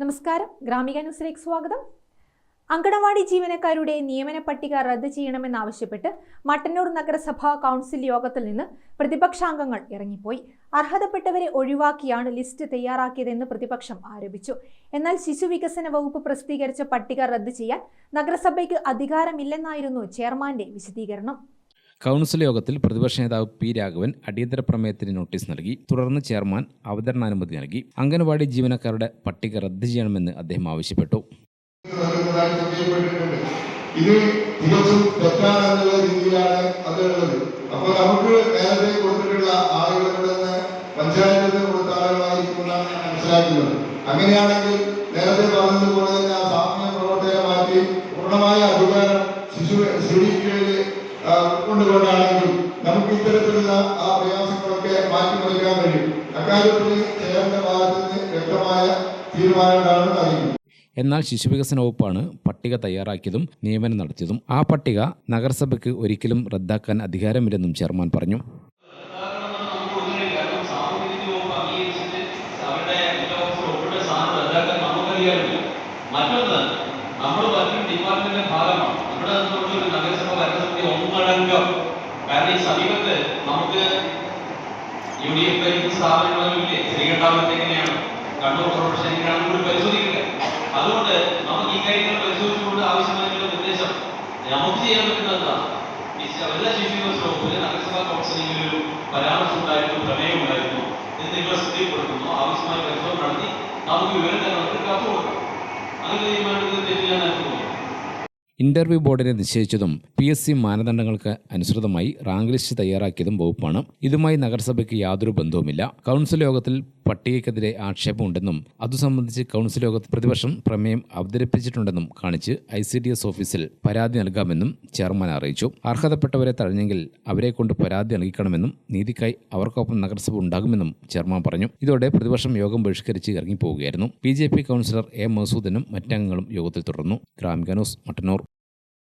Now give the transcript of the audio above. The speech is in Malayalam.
നമസ്കാരം. ഗ്രാമിക ന്യൂസിലേക്ക് സ്വാഗതം. അങ്കണവാടി ജീവനക്കാരുടെ നിയമന പട്ടിക റദ്ദ് ചെയ്യണമെന്നാവശ്യപ്പെട്ട് മട്ടന്നൂർ നഗരസഭാ കൗൺസിൽ യോഗത്തിൽ നിന്ന് പ്രതിപക്ഷാംഗങ്ങൾ ഇറങ്ങിപ്പോയി. അർഹതപ്പെട്ടവരെ ഒഴിവാക്കിയാണ് ലിസ്റ്റ് തയ്യാറാക്കിയതെന്ന് പ്രതിപക്ഷം ആരോപിച്ചു. എന്നാൽ ശിശുവികസന വകുപ്പ് പ്രസിദ്ധീകരിച്ച പട്ടിക റദ്ദ് ചെയ്യാൻ നഗരസഭയ്ക്ക് അധികാരമില്ലെന്നായിരുന്നു ചെയർമാന്റെ വിശദീകരണം. കൗൺസിൽ യോഗത്തിൽ പ്രതിപക്ഷ നേതാവ് പി രാഘവൻ അടിയന്തര പ്രമേയത്തിന് നോട്ടീസ് നൽകി. തുടർന്ന് ചെയർമാൻ അവതരണാനുമതി നൽകി. അംഗൻവാടി ജീവനക്കാരുടെ പട്ടിക റദ്ദ് ചെയ്യണമെന്ന് അദ്ദേഹം ആവശ്യപ്പെട്ടു. ഇത് തികച്ചും തെറ്റാണെന്നുള്ള രീതിയിലാണ് അത് ഉള്ളത് അപ്പൊ നമുക്ക് നേരത്തെ കൊടുത്തിട്ടുള്ള ആളുകൾ നിന്ന് പഞ്ചായത്തിൽ കൊടുത്ത ആളുകളായിരിക്കുമെന്നാണ് മനസ്സിലാക്കുന്നത്. അങ്ങനെയാണെങ്കിൽ നേരത്തെ പറഞ്ഞതുപോലെ തന്നെ ആ സാമൂഹ്യ പ്രവർത്തകരെ മാറ്റി പൂർണമായ കൊണ്ടുകൊണ്ടാണെങ്കിൽ നമുക്ക് ഇത്തരത്തിലുള്ള ആ പ്രയാസങ്ങളൊക്കെ മാറ്റിമറിക്കാൻ കഴിയും. അക്കാര്യത്തിൽ ചേർന്ന ഭാഗത്ത് നിന്ന് വ്യക്തമായ തീരുമാനങ്ങളാണ് അറിയുന്നത് എന്നാൽ ശിശുവികസന വകുപ്പാണ് പട്ടിക തയ്യാറാക്കിയതും നിയമനം നടത്തിയതും. ആ പട്ടിക നഗരസഭയ്ക്ക് ഒരിക്കലും റദ്ദാക്കാൻ അധികാരമില്ലെന്നും ചെയർമാൻ പറഞ്ഞു. മറ്റൊന്ന് നമ്മൾ വർക്കിംഗ് ഡിപ്പാർട്ട്മെന്റിന്റെ ഭാഗമാണ്. ഇവിടെ നിന്നുള്ള ഒരു നഗരസഭ കാരണം ഈ സമീപത്ത് നമുക്ക് യു ഡി എഫ് ഭരിക്കുന്ന സ്ഥാപനങ്ങളില്ലേ ശ്രീകണ്ഠാപുരത്ത് എങ്ങനെയാണ്? കണ്ണൂർ കോർപ്പറേഷൻ എങ്ങനെയാണ് കൂടി അതുകൊണ്ട് നമുക്ക് ഈ കാര്യങ്ങൾ പരിശോധിച്ചുകൊണ്ട് ആവശ്യമായിട്ടുള്ള നിർദ്ദേശം നമുക്ക് ചെയ്യാൻ പറ്റുന്നതാണ് എല്ലാ ശിശുദിവസവും നഗരസഭാ കൗൺസിലിംഗിൽ ഒരു പരാമർശം ഉണ്ടായിരുന്നു പ്രമേയം ഉണ്ടായിരുന്നു ഇത് ശ്രദ്ധയിൽ കൊടുക്കുന്നു ആവശ്യമായ പരിശോധന നടത്തി നമുക്ക് വിവരം ഇന്റർവ്യൂ ബോർഡിനെ നിശ്ചയിച്ചതും പി എസ് സി മാനദണ്ഡങ്ങൾക്ക് അനുസൃതമായി റാങ്ക് ലിസ്റ്റ് തയ്യാറാക്കിയതും വകുപ്പാണ്. ഇതുമായി നഗരസഭയ്ക്ക് യാതൊരു ബന്ധവുമില്ല. കൗൺസിൽ യോഗത്തിൽ പട്ടികയ്ക്കെതിരെ ആക്ഷേപമുണ്ടെന്നും അതു സംബന്ധിച്ച് കൗൺസിൽ യോഗത്തിൽ പ്രതിപക്ഷം പ്രമേയം അവതരിപ്പിച്ചിട്ടുണ്ടെന്നും കാണിച്ച് ഐ സി ഡി എസ് ഓഫീസിൽ പരാതി നൽകാമെന്നും ചെയർമാൻ അറിയിച്ചു. അർഹതപ്പെട്ടവരെ തഴഞ്ഞെങ്കിൽ അവരെ കൊണ്ട് പരാതി നൽകിക്കണമെന്നും നീതിക്കായി അവർക്കൊപ്പം നഗരസഭ ഉണ്ടാകുമെന്നും ചെയർമാൻ പറഞ്ഞു. ഇതോടെ പ്രതിപക്ഷം യോഗം ബഹിഷ്കരിച്ച് ഇറങ്ങിപ്പോവുകയായിരുന്നു. B J P councillor A മസൂദനും മറ്റംഗങ്ങളും യോഗത്തിൽ തുടർന്നു. ഗ്രാമിക ന്യൂസ് മട്ടന്നൂർ.